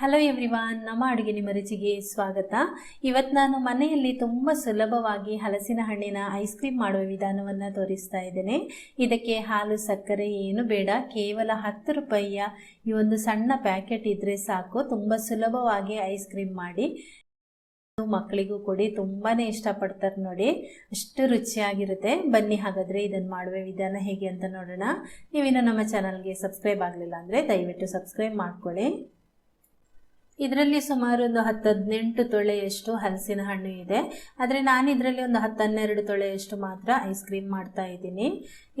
Hello everyone ನಮ್ಮ ಅಡುಗೆ ನಿಮ್ಮ ರುಚಿಗೆ ಸ್ವಾಗತ. ಇವತ್ತು ನಾನು ಮನೆಯಲ್ಲಿ ತುಂಬ ಸುಲಭವಾಗಿ ಹಲಸಿನ ಹಣ್ಣಿನ ಐಸ್ ಕ್ರೀಮ್ ಮಾಡುವ ವಿಧಾನವನ್ನು ತೋರಿಸ್ತಾ ಇದ್ದೇನೆ. ಇದಕ್ಕೆ ಹಾಲು, ಸಕ್ಕರೆ ಏನು ಬೇಡ, ಕೇವಲ ಹತ್ತು ರೂಪಾಯಿಯ ಈ ಒಂದು ಸಣ್ಣ ಪ್ಯಾಕೆಟ್ ಇದ್ದರೆ ಸಾಕು. ತುಂಬ ಸುಲಭವಾಗಿ ಐಸ್ ಕ್ರೀಮ್ ಮಾಡಿ ಮಕ್ಕಳಿಗೂ ಕೊಡಿ ತುಂಬಾ ಇಷ್ಟಪಡ್ತಾರೆ ನೋಡಿ. ಅಷ್ಟು ರುಚಿಯಾಗಿರುತ್ತೆ. ಬನ್ನಿ ಹಾಗಾದರೆ ಇದನ್ನು ಮಾಡುವ ವಿಧಾನ ಹೇಗೆ ಅಂತ ನೋಡೋಣ. ನೀವಿನ್ನು ನಮ್ಮ ಚಾನಲ್ಗೆ ಸಬ್ಸ್ಕ್ರೈಬ್ ಆಗಲಿಲ್ಲ ಅಂದರೆ ದಯವಿಟ್ಟು ಸಬ್ಸ್ಕ್ರೈಬ್ ಮಾಡ್ಕೊಳ್ಳಿ. ಇದರಲ್ಲಿ ಸುಮಾರು ಒಂದು ಹತ್ತು ಹದಿನೆಂಟು ತೊಳೆಯಷ್ಟು ಹಲಸಿನ ಹಣ್ಣು ಇದೆ. ಆದರೆ ನಾನು ಇದರಲ್ಲಿ ಒಂದು ಹತ್ತು ಹನ್ನೆರಡು ತೊಳೆಯಷ್ಟು ಮಾತ್ರ ಐಸ್ ಕ್ರೀಮ್ ಮಾಡ್ತಾ ಇದ್ದೀನಿ.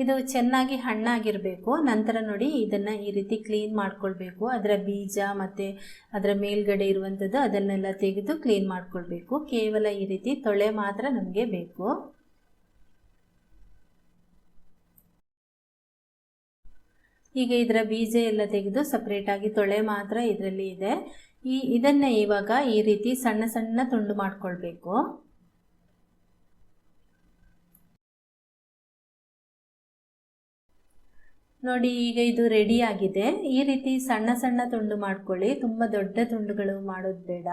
ಇದು ಚೆನ್ನಾಗಿ ಹಣ್ಣಾಗಿರಬೇಕು. ನಂತರ ನೋಡಿ ಇದನ್ನು ಈ ರೀತಿ ಕ್ಲೀನ್ ಮಾಡ್ಕೊಳ್ಬೇಕು. ಅದರ ಬೀಜ ಮತ್ತು ಅದರ ಮೇಲ್ಗಡೆ ಇರುವಂಥದ್ದು ಅದನ್ನೆಲ್ಲ ತೆಗೆದು ಕ್ಲೀನ್ ಮಾಡ್ಕೊಳ್ಬೇಕು. ಕೇವಲ ಈ ರೀತಿ ತೊಳೆ ಮಾತ್ರ ನಮಗೆ ಬೇಕು. ಈಗ ಇದರ ಬೀಜ ಎಲ್ಲ ತೆಗೆದು ಸಪ್ರೇಟಾಗಿ ತೊಳೆ ಮಾತ್ರ ಇದರಲ್ಲಿ ಇದೆ. ಈ ಇದನ್ನೇ ಇವಾಗ ಈ ರೀತಿ ಸಣ್ಣ ಸಣ್ಣ ತುಂಡು ಮಾಡಿಕೊಳ್ಬೇಕು. ನೋಡಿ ಈಗ ಇದು ರೆಡಿ ಆಗಿದೆ. ಈ ರೀತಿ ಸಣ್ಣ ಸಣ್ಣ ತುಂಡು ಮಾಡ್ಕೊಳ್ಳಿ. ತುಂಬ ದೊಡ್ಡ ತುಂಡುಗಳು ಮಾಡೋದು ಬೇಡ.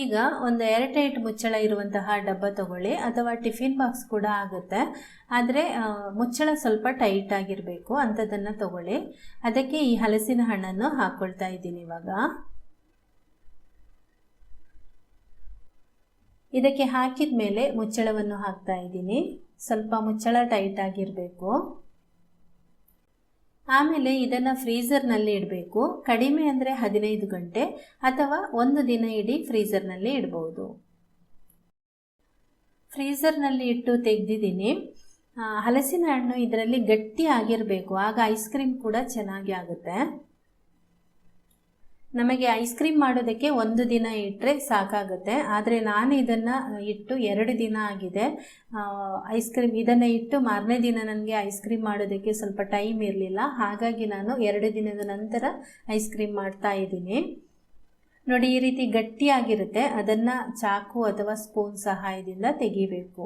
ಈಗ ಒಂದು ಏರ್ಟೈಟ್ ಮುಚ್ಚಳ ಇರುವಂತಹ ಡಬ್ಬ ತಗೊಳ್ಳಿ, ಅಥವಾ ಟಿಫಿನ್ ಬಾಕ್ಸ್ ಕೂಡ ಆಗುತ್ತೆ. ಆದರೆ ಮುಚ್ಚಳ ಸ್ವಲ್ಪ ಟೈಟ್ ಆಗಿರಬೇಕು, ಅಂಥದ್ದನ್ನು ತಗೊಳ್ಳಿ. ಅದಕ್ಕೆ ಈ ಹಲಸಿನ ಹಣ್ಣನ್ನು ಹಾಕ್ಕೊಳ್ತಾ ಇದ್ದೀನಿ ಇವಾಗ. ಇದಕ್ಕೆ ಹಾಕಿದ ಮೇಲೆ ಮುಚ್ಚಳವನ್ನು ಹಾಕ್ತಾ ಇದ್ದೀನಿ. ಸ್ವಲ್ಪ ಮುಚ್ಚಳ ಟೈಟ್ ಆಗಿರಬೇಕು. ಆಮೇಲೆ ಇದನ್ನು ಫ್ರೀಝರ್ನಲ್ಲಿ ಇಡಬೇಕು. ಕಡಿಮೆ ಅಂದರೆ ಹದಿನೈದು ಗಂಟೆ ಅಥವಾ ಒಂದು ದಿನ ಇಡೀ ಫ್ರೀಝರ್ನಲ್ಲಿ ಇಡಬಹುದು ಫ್ರೀಝರ್ನಲ್ಲಿ ಇಟ್ಟು ತೆಗೆದಿದ್ದೀನಿ. ಹಲಸಿನ ಹಣ್ಣು ಇದರಲ್ಲಿ ಗಟ್ಟಿ ಆಗಿರಬೇಕು. ಆಗ ಐಸ್ ಕ್ರೀಮ್ ಕೂಡ ಚೆನ್ನಾಗಿ ಆಗುತ್ತೆ. ನಮಗೆ ಐಸ್ ಕ್ರೀಮ್ ಮಾಡೋದಕ್ಕೆ ಒಂದು ದಿನ ಇಟ್ಟರೆ ಸಾಕಾಗುತ್ತೆ. ಆದರೆ ನಾನು ಇದನ್ನು ಇಟ್ಟು ಎರಡು ದಿನ ಆಗಿದೆ. ಐಸ್ ಕ್ರೀಮ್ ಇದನ್ನು ಇಟ್ಟು ಮಾರನೇ ದಿನ ನನಗೆ ಐಸ್ ಕ್ರೀಮ್ ಮಾಡೋದಕ್ಕೆ ಸ್ವಲ್ಪ ಟೈಮ್ ಇರಲಿಲ್ಲ. ಹಾಗಾಗಿ ನಾನು ಎರಡು ದಿನದ ನಂತರ ಐಸ್ ಕ್ರೀಮ್ ಮಾಡ್ತಾ ಇದ್ದೀನಿ. ನೋಡಿ, ಈ ರೀತಿ ಗಟ್ಟಿಯಾಗಿರುತ್ತೆ. ಅದನ್ನು ಚಾಕು ಅಥವಾ ಸ್ಪೂನ್ ಸಹಾಯದಿಂದ ತೆಗಿಬೇಕು.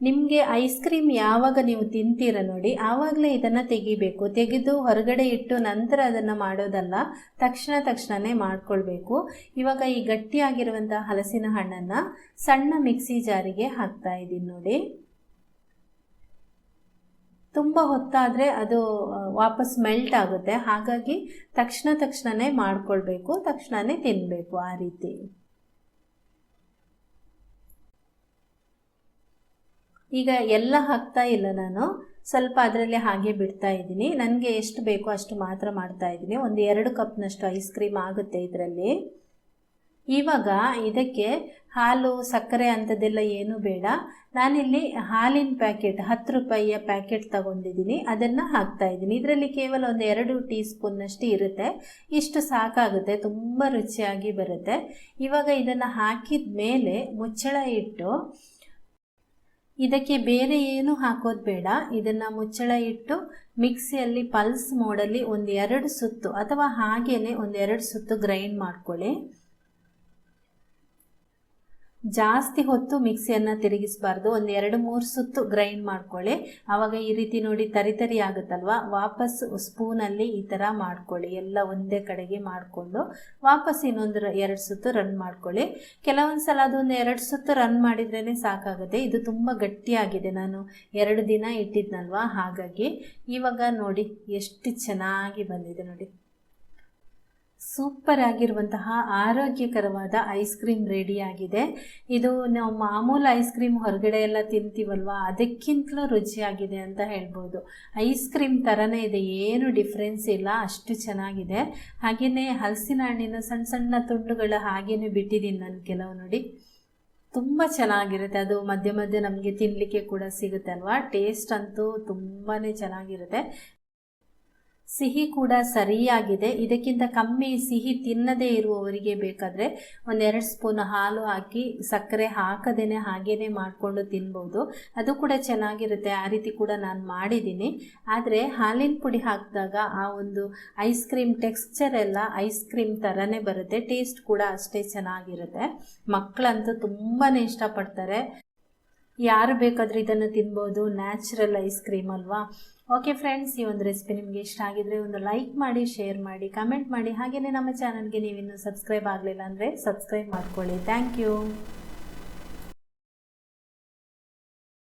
ನಿಮಗೆ ಐಸ್ ಕ್ರೀಮ್ ಯಾವಾಗ ನೀವು ತಿಂತೀರ ನೋಡಿ, ಆವಾಗಲೇ ಇದನ್ನು ತೆಗಿಬೇಕು. ತೆಗೆದು ಹೊರಗಡೆ ಇಟ್ಟು ನಂತರ ಅದನ್ನು ಮಾಡೋದಲ್ಲ, ತಕ್ಷಣ ತಕ್ಷಣವೇ ಮಾಡಿಕೊಳ್ಬೇಕು. ಇವಾಗ ಈ ಗಟ್ಟಿಯಾಗಿರುವಂಥ ಹಲಸಿನ ಹಣ್ಣನ್ನು ಸಣ್ಣ ಮಿಕ್ಸಿ ಜಾರಿಗೆ ಹಾಕ್ತಾ ಇದ್ದೀನಿ ನೋಡಿ. ತುಂಬ ಹೊತ್ತಾದರೆ ಅದು ವಾಪಸ್ ಮೆಲ್ಟ್ ಆಗುತ್ತೆ. ಹಾಗಾಗಿ ತಕ್ಷಣ ತಕ್ಷಣವೇ ಮಾಡಿಕೊಳ್ಬೇಕು ತಕ್ಷಣವೇ ತಿನ್ನಬೇಕು ಆ ರೀತಿ. ಈಗ ಎಲ್ಲ ಹಾಕ್ತಾ ಇಲ್ಲ ನಾನು. ಸ್ವಲ್ಪ ಅದರಲ್ಲಿ ಹಾಗೆ ಬಿಡ್ತಾ ಇದ್ದೀನಿ. ನನಗೆ ಎಷ್ಟು ಬೇಕೋ ಅಷ್ಟು ಮಾತ್ರ ಮಾಡ್ತಾ ಇದ್ದೀನಿ. ಒಂದು ಎರಡು ಕಪ್ನಷ್ಟು ಐಸ್ ಕ್ರೀಮ್ ಆಗುತ್ತೆ ಇದರಲ್ಲಿ. ಇವಾಗ ಇದಕ್ಕೆ ಹಾಲು, ಸಕ್ಕರೆ ಅಂಥದ್ದೆಲ್ಲ ಏನೂ ಬೇಡ. ನಾನಿಲ್ಲಿ ಹಾಲಿನ ಪ್ಯಾಕೆಟ್, ಹತ್ತು ರೂಪಾಯಿಯ ಪ್ಯಾಕೆಟ್ ತಗೊಂಡಿದ್ದೀನಿ. ಅದನ್ನು ಹಾಕ್ತಾ ಇದ್ದೀನಿ. ಇದರಲ್ಲಿ ಕೇವಲ ಒಂದು ಎರಡು ಟೀ ಸ್ಪೂನ್ನಷ್ಟು ಇರುತ್ತೆ. ಇಷ್ಟು ಸಾಕಾಗುತ್ತೆ. ತುಂಬ ರುಚಿಯಾಗಿ ಬರುತ್ತೆ. ಇವಾಗ ಇದನ್ನು ಹಾಕಿದ ಮೇಲೆ ಮುಚ್ಚಳ ಇಟ್ಟು ಇದಕ್ಕೆ ಬೇರೆ ಏನು ಹಾಕೋದು ಬೇಡ. ಇದನ್ನು ಮುಚ್ಚಳ ಇಟ್ಟು ಮಿಕ್ಸಿಯಲ್ಲಿ ಪಲ್ಸ್ ಮೋಡಲ್ಲಿ ಒಂದೆರಡು ಸುತ್ತು ಅಥವಾ ಹಾಗೆಯೇ ಒಂದೆರಡು ಸುತ್ತು ಗ್ರೈಂಡ್ ಮಾಡ್ಕೊಳ್ಳಿ. ಜಾಸ್ತಿ ಹೊತ್ತು ಮಿಕ್ಸಿಯನ್ನು ತಿರುಗಿಸಬಾರ್ದು. ಒಂದು ಎರಡು, ಮೂರು ಸುತ್ತು ಗ್ರೈಂಡ್ ಮಾಡ್ಕೊಳ್ಳಿ. ಆವಾಗ ಈ ರೀತಿ ನೋಡಿ ತರಿ ತರಿ ಆಗುತ್ತಲ್ವ? ವಾಪಸ್ ಸ್ಪೂನಲ್ಲಿ ಈ ಥರ ಮಾಡ್ಕೊಳ್ಳಿ. ಎಲ್ಲ ಒಂದೇ ಕಡೆಗೆ ಮಾಡಿಕೊಂಡು ವಾಪಸ್ ಇನ್ನೊಂದು ಎರಡು ಸುತ್ತು ರನ್ ಮಾಡ್ಕೊಳ್ಳಿ. ಕೆಲವೊಂದು ಸಲ ಅದೊಂದು ಎರಡು ಸುತ್ತು ರನ್ ಮಾಡಿದ್ರೇ ಸಾಕಾಗುತ್ತೆ. ಇದು ತುಂಬ ಗಟ್ಟಿಯಾಗಿದೆ. ನಾನು ಎರಡು ದಿನ ಇಟ್ಟಿದ್ನಲ್ವ? ಹಾಗಾಗಿ ಇವಾಗ ನೋಡಿ ಎಷ್ಟು ಚೆನ್ನಾಗಿ ಬಂದಿದೆ ನೋಡಿ. ಸೂಪರ್ ಆಗಿರುವಂತಹ ಆರೋಗ್ಯಕರವಾದ ಐಸ್ ಕ್ರೀಮ್ ರೆಡಿಯಾಗಿದೆ ಇದು ನಾವು ಮಾಮೂಲು ಐಸ್ ಕ್ರೀಮ್ ಹೊರಗಡೆ ಎಲ್ಲ ತಿಂತೀವಲ್ವ? ಅದಕ್ಕಿಂತಲೂ ರುಚಿಯಾಗಿದೆ ಅಂತ ಹೇಳ್ಬೋದು. ಐಸ್ ಕ್ರೀಮ್ ಥರನೇ ಇದೆ, ಏನು ಡಿಫ್ರೆನ್ಸ್ ಇಲ್ಲ, ಅಷ್ಟು ಚೆನ್ನಾಗಿದೆ. ಹಾಗೆಯೇ ಹಲಸಿನ ಹಣ್ಣಿನ ಸಣ್ಣ ಸಣ್ಣ ತುಂಡುಗಳು ಹಾಗೇನೆ ಬಿಟ್ಟಿದ್ದೀನಿ ನಾನು ಕೆಲವು ನೋಡಿ. ತುಂಬ ಚೆನ್ನಾಗಿರುತ್ತೆ. ಅದು ಮಧ್ಯೆ ಮಧ್ಯೆ ನಮಗೆ ತಿನ್ನಲಿಕ್ಕೆ ಕೂಡ ಸಿಗುತ್ತೆ ಅಲ್ವಾ ಟೇಸ್ಟ್ ಅಂತೂ ತುಂಬಾ ಚೆನ್ನಾಗಿರುತ್ತೆ. ಸಿಹಿ ಕೂಡ ಸರಿಯಾಗಿದೆ. ಇದಕ್ಕಿಂತ ಕಮ್ಮಿ ಸಿಹಿ ತಿನ್ನದೇ ಇರುವವರಿಗೆ ಬೇಕಾದರೆ ಒಂದೆರಡು ಸ್ಪೂನ್ ಹಾಲು ಹಾಕಿ ಸಕ್ಕರೆ ಹಾಕದೇನೆ ಹಾಗೇನೆ ಮಾಡಿಕೊಂಡು ತಿನ್ಬೋದು. ಅದು ಕೂಡ ಚೆನ್ನಾಗಿರುತ್ತೆ. ಆ ರೀತಿ ಕೂಡ ನಾನು ಮಾಡಿದ್ದೀನಿ. ಆದರೆ ಹಾಲಿನ ಪುಡಿ ಹಾಕಿದಾಗ ಆ ಒಂದು ಐಸ್ ಕ್ರೀಮ್ ಟೆಕ್ಸ್ಚರ್ ಎಲ್ಲ ಐಸ್ ಕ್ರೀಮ್ ಥರನೇ ಬರುತ್ತೆ. ಟೇಸ್ಟ್ ಕೂಡ ಅಷ್ಟೇ ಚೆನ್ನಾಗಿರುತ್ತೆ. ಮಕ್ಕಳಂತೂ ತುಂಬಾ ಇಷ್ಟಪಡ್ತಾರೆ. ಯಾರು ಬೇಕಾದರೂ ಇದನ್ನು ತಿನ್ಬೋದು. ನ್ಯಾಚುರಲ್ ಐಸ್ ಕ್ರೀಮ್ ಅಲ್ವಾ? ಓಕೆ ಫ್ರೆಂಡ್ಸ್ ಈ ಒಂದು ರೆಸಿಪಿ ನಿಮಗೆ ಇಷ್ಟ ಆಗಿದ್ರೆ ಒಂದು ಲೈಕ್ ಮಾಡಿ ಶೇರ್ ಮಾಡಿ ಕಮೆಂಟ್ ಮಾಡಿ. ಹಾಗೆಯೇ ನಮ್ಮ ಚಾನಲ್ಗೆ ನೀವಿನ್ನೂ ಸಬ್ಸ್ಕ್ರೈಬ್ ಆಗಲಿಲ್ಲ ಅಂದರೆ ಸಬ್ಸ್ಕ್ರೈಬ್ ಮಾಡ್ಕೊಳ್ಳಿ. Thank you